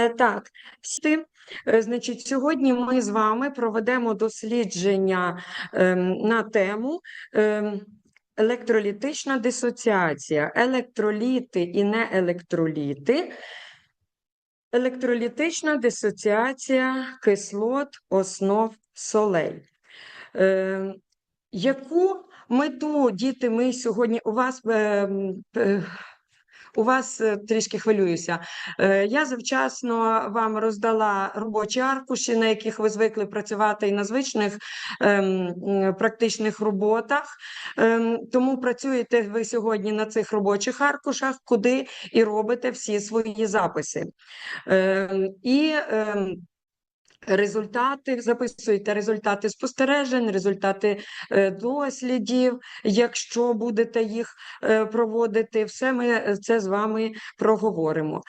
Е, Так, е, значить, сьогодні ми з вами проведемо дослідження ем, на тему ем, електролітична дисоціація, електроліти і неелектроліти, електролітична дисоціація кислот, основ солей. Ем, Яку мету, діти, ми сьогодні у вас е, у вас е, трішки хвилююся. Е, Я завчасно вам роздала робочі аркуші, на яких ви звикли працювати і на звичних ем, практичних роботах. Ем, Тому працюєте ви сьогодні на цих робочих аркушах, куди і робите всі свої записи. Ем, І Результати записуєте результати спостережень, результати е, дослідів. Якщо будете їх е, проводити, все ми е, це з вами проговоримо.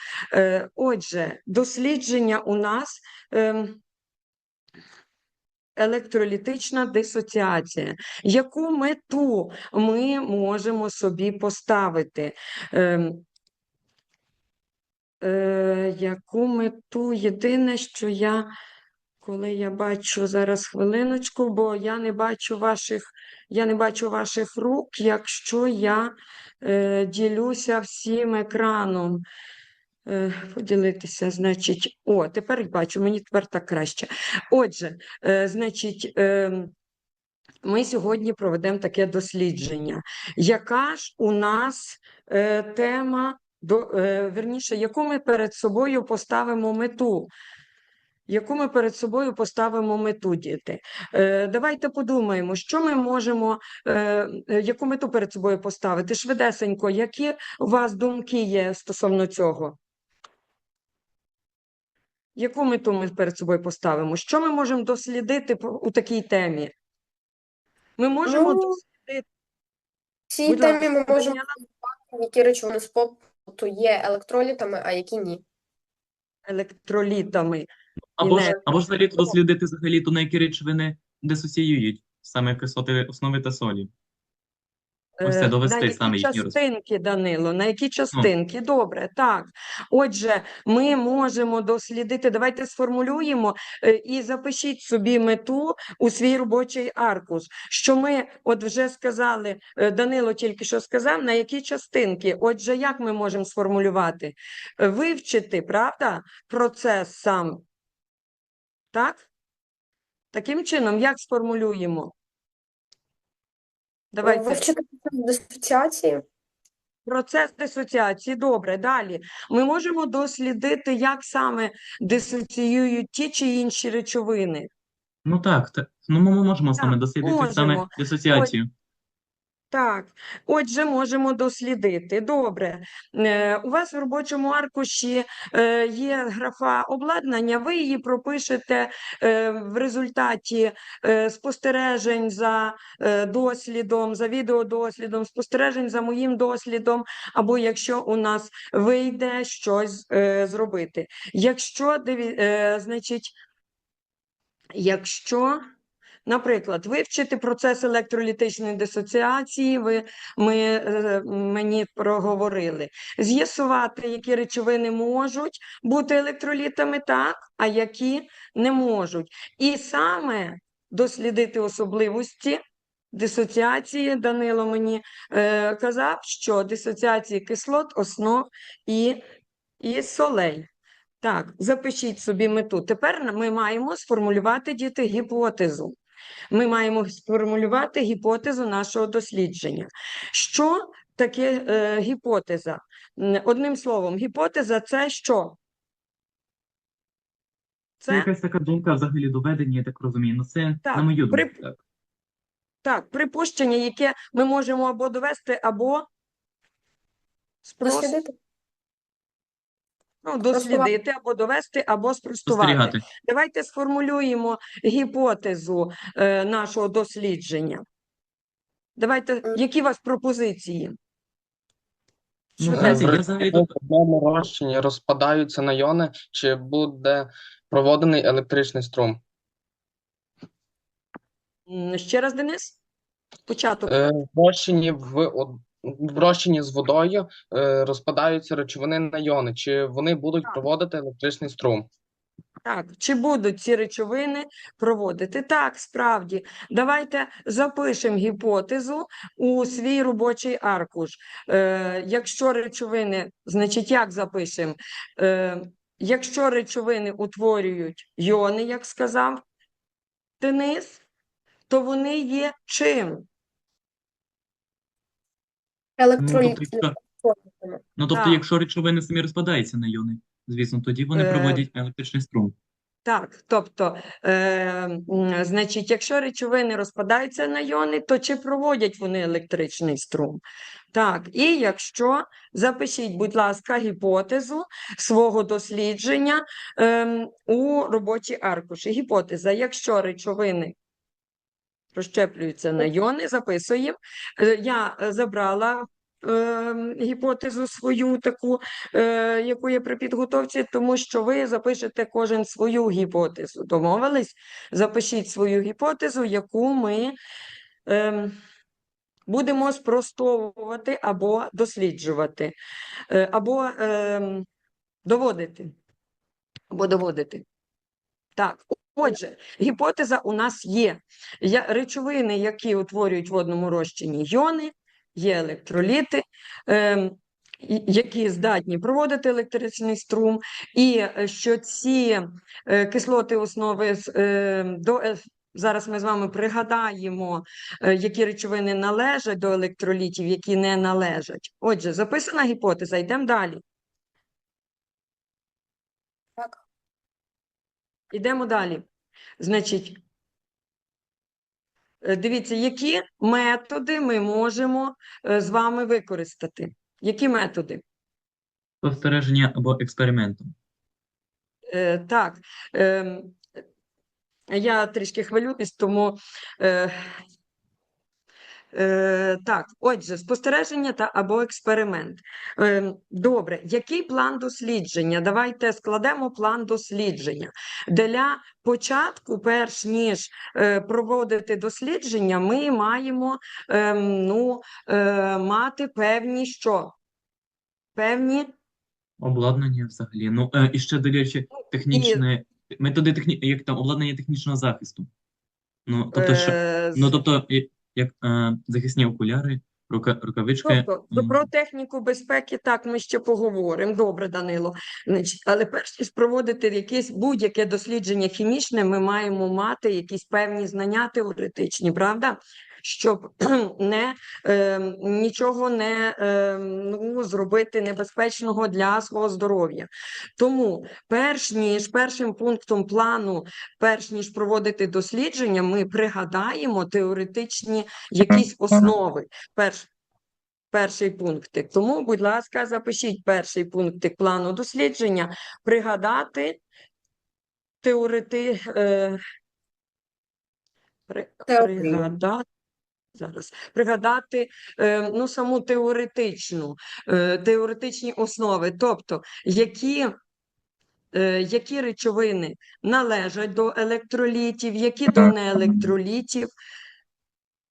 Отже, дослідження у нас. ем, Електролітична дисоціація. Яку мету ми можемо собі поставити? Ем, яку мету? Єдине, що я коли я бачу зараз хвилиночку, бо я не бачу ваших, я не бачу ваших рук, якщо я е, ділюся всім екраном. Е, поділитися, значить, о, тепер бачу, мені тепер так краще. Отже, е, значить, е, ми сьогодні проведемо таке дослідження. Яка ж у нас е, тема, до, е, верніше, яку ми перед собою поставимо мету? Яку ми перед собою поставимо мету, діти? Е, давайте подумаємо, що ми можемо, е, яку мету перед собою поставити? Швидесенько, які у вас думки є стосовно цього? Яку мету ми перед собою поставимо? Що ми можемо дослідити у такій темі? Ми можемо Ну, дослідити. В цій Будь темі ми можемо які речовини з побуту є електролітами, а які ні. електролітами. Або ж, або ж взагалі дослідити взагалі то, на які речовини дисоціюють саме кислоти основи та солі. Ось це Е, довести на які саме роз- частинки, Данило, на які частинки? Добре, так. Отже, ми можемо дослідити, давайте сформулюємо е, і запишіть собі мету у свій робочий аркуш, що ми, от вже сказали, е, Данило тільки що сказав, на які частинки. Отже, як ми можемо сформулювати? Е, Вивчити, правда, процес сам. Так? Таким чином, як сформулюємо? Давайте. Вивчити процес дисоціації. Процес дисоціації, добре, далі. Ми можемо дослідити, як саме дисоціюють ті чи інші речовини. Ну так, так. ну ми можемо саме дослідити саме можемо. дисоціацію. Так, отже, можемо дослідити. Добре. Е, у вас в робочому аркуші е, є графа обладнання, ви її пропишете е, в результаті е, спостережень за е, дослідом, за відеодослідом, спостережень за моїм дослідом, або якщо у нас вийде щось е, зробити. Якщо, диві, е, значить, якщо Наприклад, вивчити процес електролітичної дисоціації, ви ми, е, мені проговорили. З'ясувати, які речовини можуть бути електролітами, так, а які не можуть. І саме дослідити особливості дисоціації. Данило мені е, казав, що дисоціації кислот, основ і, і солей. Так, запишіть собі мету. Тепер ми маємо сформулювати діти гіпотезу. Ми маємо сформулювати гіпотезу нашого дослідження. Що таке е, гіпотеза? Одним словом, гіпотеза це що? Це якась така думка взагалі доведення, я так розумію. Ну це, Так, на мою при- думку, так. так, припущення, яке ми можемо або довести, або спрос... Ну, дослідити, або довести, або спростувати. Давайте сформулюємо гіпотезу е, нашого дослідження. Давайте, які у вас пропозиції? Ну, знаєте, я взагалі тут одному розчині розпадаються на йони, чи буде проводений електричний струм? М, Ще раз, Денис? Початок. Е, В розчині в, од- в розчині з водою е, розпадаються речовини на йони, чи вони будуть Так. проводити електричний струм? Так, чи будуть ці речовини проводити? Так, справді. Давайте запишемо гіпотезу у свій робочий аркуш. Е, якщо речовини, значить, як запишемо? Е, якщо речовини утворюють йони, як сказав Денис, то вони є чим? Ну, тобто, якщо, ну, тобто, Так. якщо речовини самі розпадаються на йони, звісно, тоді вони Е, проводять електричний струм. Так, тобто, е, м, значить, якщо речовини розпадаються на йони, то чи проводять вони електричний струм? Так, і якщо запишіть, будь ласка, гіпотезу свого дослідження ем, у робочі аркуші. Гіпотеза, якщо речовини розщеплюються на йони, записуємо. Е, Я е, забрала ем, гіпотезу свою таку, е, яку є при підготовці, тому що ви запишете кожен свою гіпотезу. Домовились? Запишіть свою гіпотезу, яку ми ем, будемо спростовувати або досліджувати, е, або ем, доводити. Або доводити. Так, отже, гіпотеза у нас є. Речовини, які утворюють в водному розчині йони, є електроліти, ем, які здатні проводити електричний струм, і е, що ці е, кислоти основи е, до, зараз ми з вами пригадаємо, які речовини належать до електролітів, які не належать. Отже, записана гіпотеза, йдемо далі. Ідемо далі. Значить, е, дивіться, які методи ми можемо е, з вами використати. Які методи? Спостереження або експериментом. Е, Так, Е, я трішки хвилююсь, тому е, е, так, отже, спостереження та або експеримент. Ем, Добре, який план дослідження? Давайте складемо план дослідження. Для початку, перш ніж е, проводити дослідження, ми маємо ем, ну, е, мати певні що? Певні Обладнання взагалі. Ну, е, і ще, до речі, технічне, методи техні... як там, обладнання технічного захисту. Ну, тобто, що, е, ну, тобто, і- як е, захисні окуляри, рука, рукавички. Тобто про- про техніку безпеки так ми ще поговоримо. Добре, Данило. Але перш ніж проводити якесь будь-яке дослідження хімічне, ми маємо мати якісь певні знання теоретичні, правда? Щоб не, е, нічого не е, ну, зробити небезпечного для свого здоров'я. Тому, перш ніж першим пунктом плану, перш ніж проводити дослідження, ми пригадаємо теоретичні якісь основи. Перш, перший пунктик. Тому, будь ласка, запишіть перший пунктик плану дослідження, пригадати теорети, е, при, пригадати. Зараз пригадати е, ну, саму теоретичну, е, теоретичні основи, тобто які, е, які речовини належать до електролітів, які до неелектролітів.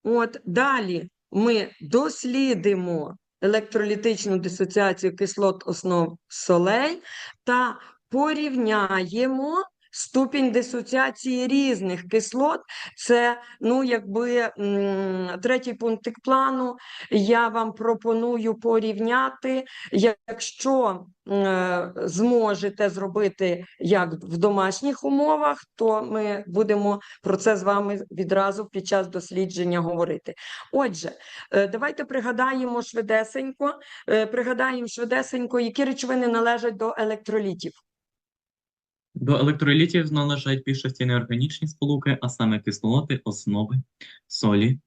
От далі ми дослідимо електролітичну дисоціацію кислот основ солей та порівняємо ступінь дисоціації різних кислот. Це, ну, якби третій пунктик плану. Я вам пропоную порівняти, якщо е, зможете зробити як в домашніх умовах, то ми будемо про це з вами відразу під час дослідження говорити. Отже, е, давайте пригадаємо швидесенько, е, пригадаємо швидесенько, які речовини належать до електролітів. До електролітів належать більшості неорганічні сполуки, а саме кислоти, основи, солі.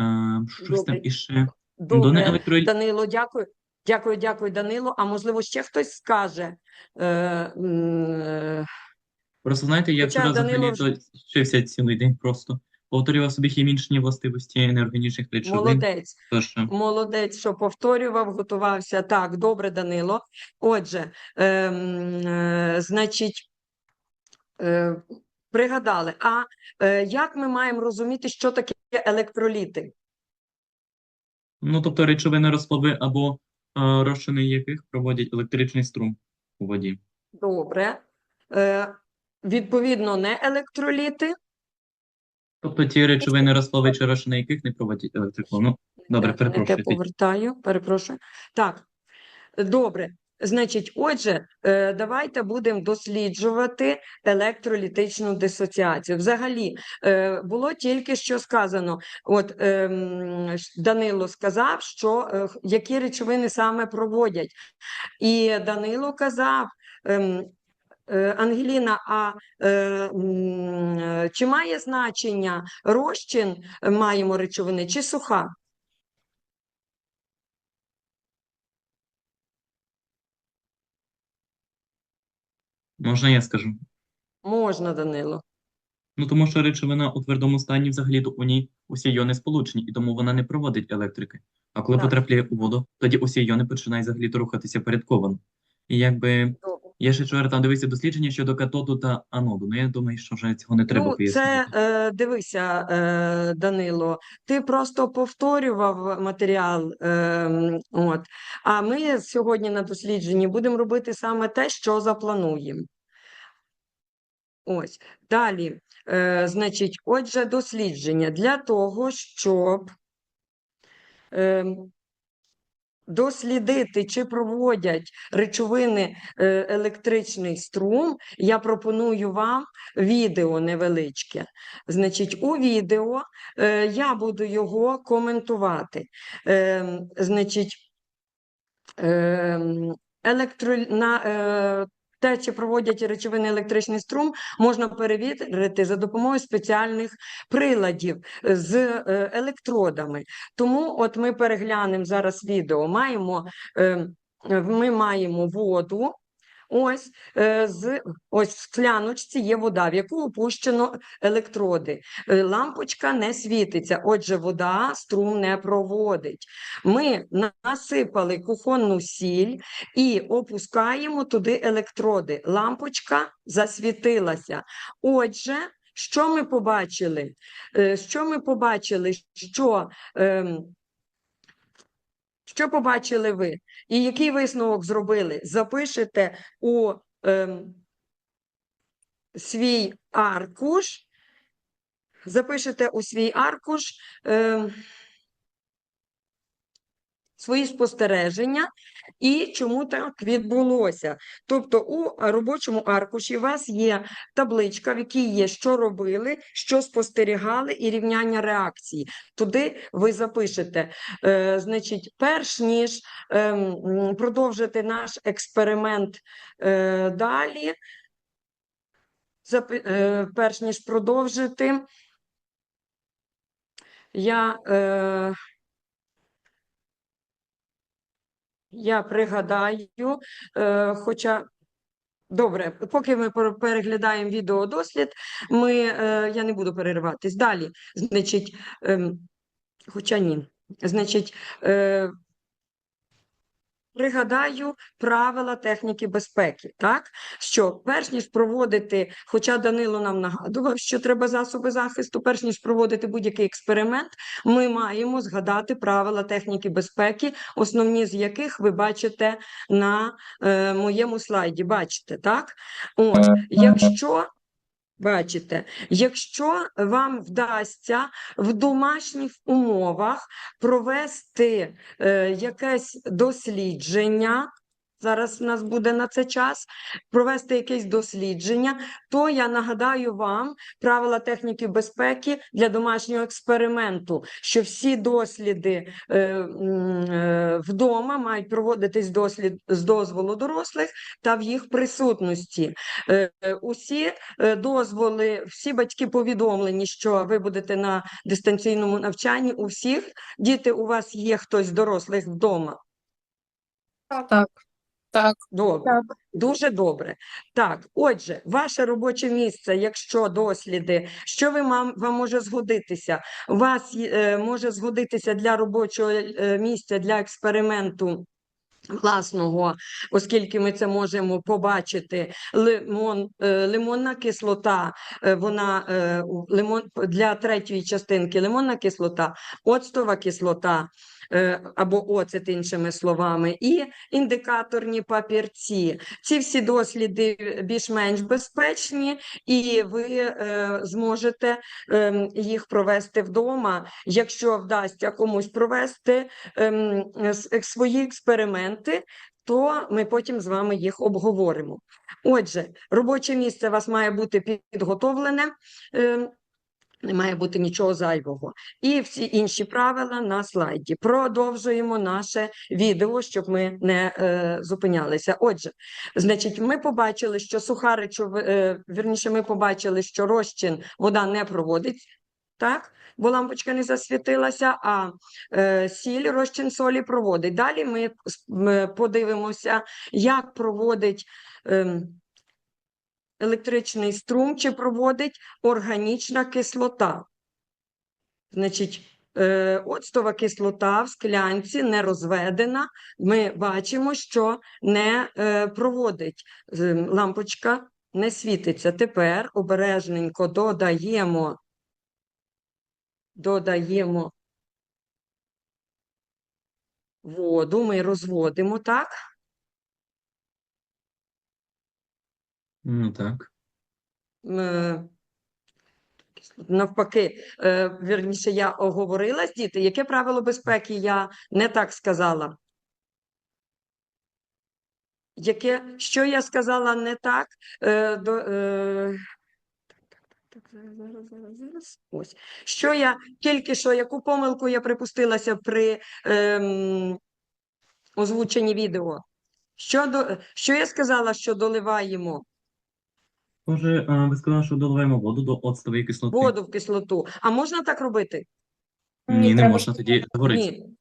Е, щось там Добре. До Добре. Данило, дякую. Дякую, дякую, Данило. А можливо, ще хтось скаже. Е, е, Просто знаєте, я Хоча вчора Данило взагалі вчився цілий день просто. Повторював собі хімічні властивості неорганічних речовин. молодець. Тож, е, Молодець, що повторював, готувався. Так, добре, Данило. Отже, ем, е, значить, е, пригадали. А е, як ми маємо розуміти, що таке електроліти? Ну, тобто речовини розплави або е, розчини яких проводять електричний струм у воді. Добре. Е, відповідно, не електроліти. Тобто ті речовини розплави чи розчини яких не проводять електрику. Ну, добре, перепрошую. повертаю, перепрошую. Так, добре. Значить, отже, е, давайте будемо досліджувати електролітичну дисоціацію. Взагалі, е, було тільки що сказано. От ем, Данило сказав, що е, які речовини саме проводять. І Данило казав. ем, Ангеліна, а чи має значення розчин маємо речовини чи суха? Можна я скажу? Можна, Данило. Ну, тому що речовина у твердому стані взагалі-то у ній усі іони сполучені, і тому вона не проводить електрики. А коли Так. потрапляє у воду, тоді усі іони починають взагалі-то рухатися порядковано. І якби Добре. я ще вчора там дивився дослідження щодо катоду та аноду. Ну я думаю, що вже цього не треба Ну, це е, дивися, е, Данило, ти просто повторював матеріал. Е, от. А ми сьогодні на дослідженні будемо робити саме те, що заплануємо. Ось. Далі, е, значить, отже, дослідження для того, щоб ем, дослідити, чи проводять речовини е, електричний струм, я пропоную вам відео невеличке. Значить, у відео е, я буду його коментувати. Ем, Значить, ем, електро... на, е, те, чи проводять речовини електричний струм, можна перевірити за допомогою спеціальних приладів з е, електродами. Тому от ми переглянемо зараз відео. Маємо, е, ми маємо воду. Ось, е, з, ось в скляночці є вода, в яку опущено електроди. Е, Лампочка не світиться, отже, вода струм не проводить. Ми насипали кухонну сіль і опускаємо туди електроди. Лампочка засвітилася. Отже, що ми побачили? Е, Що ми побачили? Що, ем, що побачили ви? І який висновок зробили? Запишете у е, свій аркуш, запишете у свій аркуш ем, свої спостереження і чому так відбулося. Тобто у робочому аркуші у вас є табличка, в якій є, що робили, що спостерігали, і рівняння реакції. Туди ви запишете. Е, значить, перш ніж м, продовжити наш експеримент е, далі, запи- е, перш ніж продовжити, я. Е, Я пригадаю, е, хоча добре, поки ми переглядаємо відеодослід, ми, е, я не буду перериватись. Далі, значить, ем, хоча ні, значить, е, пригадаю правила техніки безпеки, так? Що перш ніж проводити, хоча Данило нам нагадував, що треба засоби захисту, перш ніж проводити будь-який експеримент, ми маємо згадати правила техніки безпеки, основні з яких ви бачите на е, моєму слайді. Бачите, так? От, якщо Бачите, якщо вам вдасться в домашніх умовах провести е, якесь дослідження, зараз в нас буде на це час, провести якесь дослідження, то я нагадаю вам правила техніки безпеки для домашнього експерименту, що всі досліди е, е, вдома мають проводитись дослід з дозволу дорослих та в їх присутності. Е, е, Усі е, дозволи, всі батьки повідомлені, що ви будете на дистанційному навчанні. У всіх діти, у вас є хтось з дорослих вдома. Так. Так, Добре, Так. дуже добре. Так, отже, ваше робоче місце, якщо досліди, що ви мам, вам може згодитися? У вас е, може згодитися для робочого е, місця для експерименту власного, оскільки ми це можемо побачити. Лимон, е, лимонна кислота, е, вона лимон для третьої частинки лимонна кислота, оцтова кислота. Е, Або оцет, іншими словами, і індикаторні папірці. Ці всі досліди більш-менш безпечні, і ви е, зможете ем, їх провести вдома, якщо вдасться комусь провести ем, свої експерименти, то ми потім з вами їх обговоримо. Отже, робоче місце у вас має бути підготовлене. Не має бути нічого зайвого. І всі інші правила на слайді. Продовжуємо наше відео, щоб ми не е, зупинялися. Отже, значить, ми побачили, що суха е, вірніше, ми побачили, що розчин вода не проводить, так? Бо лампочка не засвітилася, а е, сіль, розчин солі проводить. Далі ми подивимося, як проводить. ем, електричний струм чи проводить органічна кислота. Значить, е, оцтова кислота в склянці не розведена. Ми бачимо, що не е, проводить. Лампочка не світиться. Тепер обережненько додаємо, додаємо воду, ми розводимо, так? Ну так. Е, Навпаки, е, вірніше, я оговорилась, діти, яке правило безпеки я не так сказала? Яке, що я сказала не так? Е, до, е, так, так, так, зараз, зараз, зараз. Ось. Що я тільки що, яку помилку я припустилася при ем, озвученні відео? Що, до, що я сказала, що доливаємо Може, е, ви сказали, що доливаємо воду до оцтової кислоти? воду в кислоту? А можна так робити? Ні, не треба можна тоді говорити. Ні,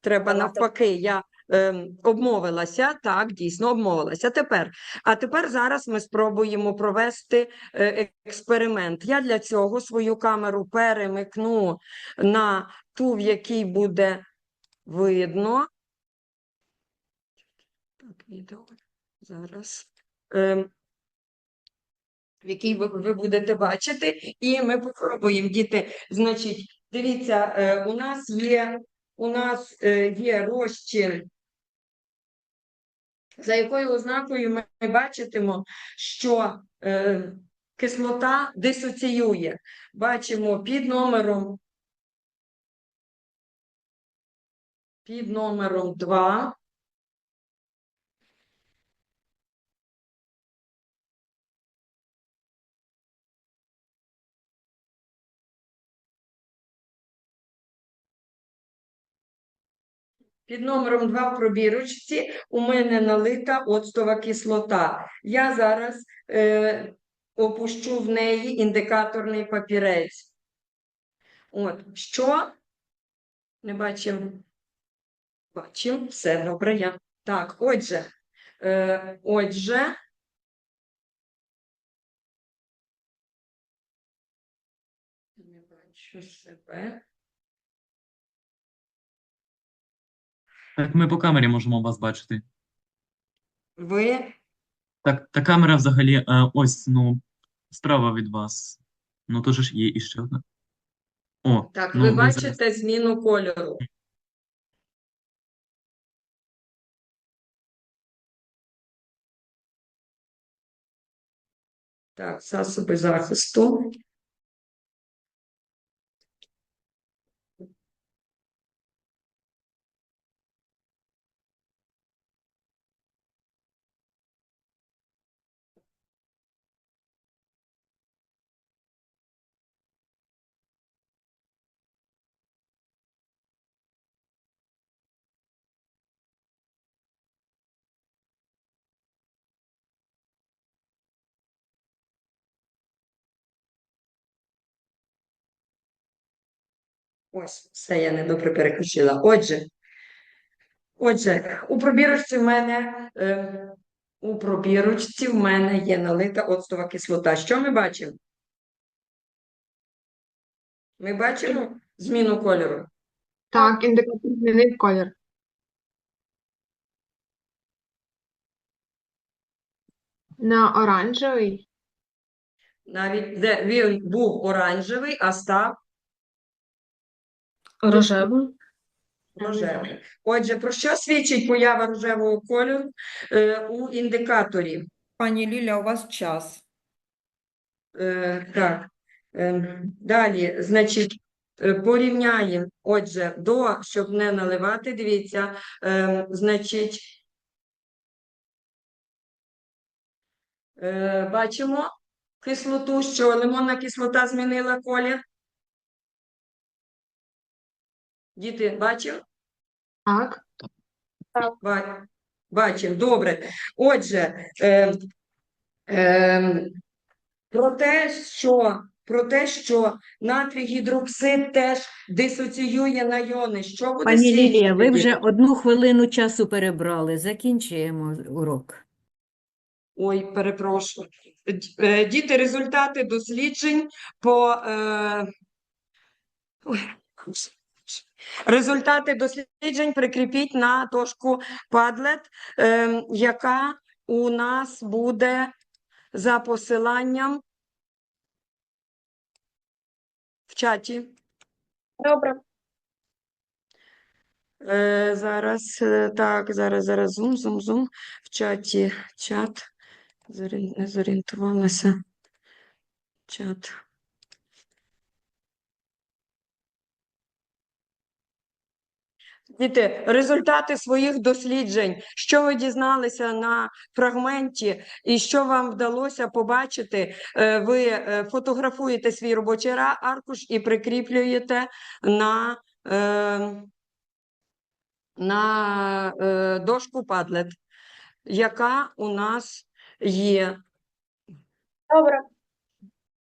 треба навпаки. Я ем, обмовилася, так, дійсно обмовилася. Тепер, а тепер зараз ми спробуємо провести е, експеримент. Я для цього свою камеру перемикну на ту, в якій буде видно. Так, відео зараз. Ем, в якій ви, ви будете бачити, і ми попробуємо діти. Значить, дивіться, е, у нас є у нас е, є розчин, за якою ознакою ми бачитимо, що е, кислота дисоціює. Бачимо під номером під номером 2. Під номером 2 в пробірочці у мене налита оцтова кислота. Я зараз е, опущу в неї індикаторний папірець. От, що? Не бачимо. Бачимо, все добре. Я. Так, отже, е, отже. Не бачу себе. Так, ми по камері можемо вас бачити. Ви Так, та камера взагалі е, ось, ну, справа від вас. Ну, то же ж є іще одна. О, Так, ну, ви ми зараз- бачите зміну кольору. Так, засоби захисту. Ось, все я недобре переключила. Отже, отже, у пробірочці в мене е, у пробірочці в мене є налита оцтова кислота. Що ми бачимо? Ми бачимо зміну кольору. Так, індикатор змінив колір. На оранжевий. Навіть де він був оранжевий, а став Рожевий. рожевий. Отже, про що свідчить поява рожевого кольору е, у індикаторі? Пані Ліля, у вас час. Е, так. Е, далі, значить, е, порівняємо. Отже, до, щоб не наливати, дивіться, е, значить, е, бачимо кислоту, що лимонна кислота змінила колір. Діти, бачив? Так. Ба- Бачимо, добре. Отже, е, е, про те, що, про те, що натрій гідроксид теж дисоціює на йони. Що буде Пані Лілія, ви вже одну хвилину часу перебрали. Закінчуємо урок. Ой, перепрошую. Е, Діти, результати досліджень по е... ой, результати досліджень прикріпіть на дошку Padlet, е, яка у нас буде за посиланням в чаті. Добре. Е, зараз, е, так, зараз, зараз, зум, зум, зум. В чаті, чат. Не зорієнтувалася. Чат. Діти, результати своїх досліджень, що ви дізналися на фрагменті і що вам вдалося побачити, е, ви е, фотографуєте свій робочий аркуш і прикріплюєте на, е, на дошку Padlet, яка у нас є. Добре.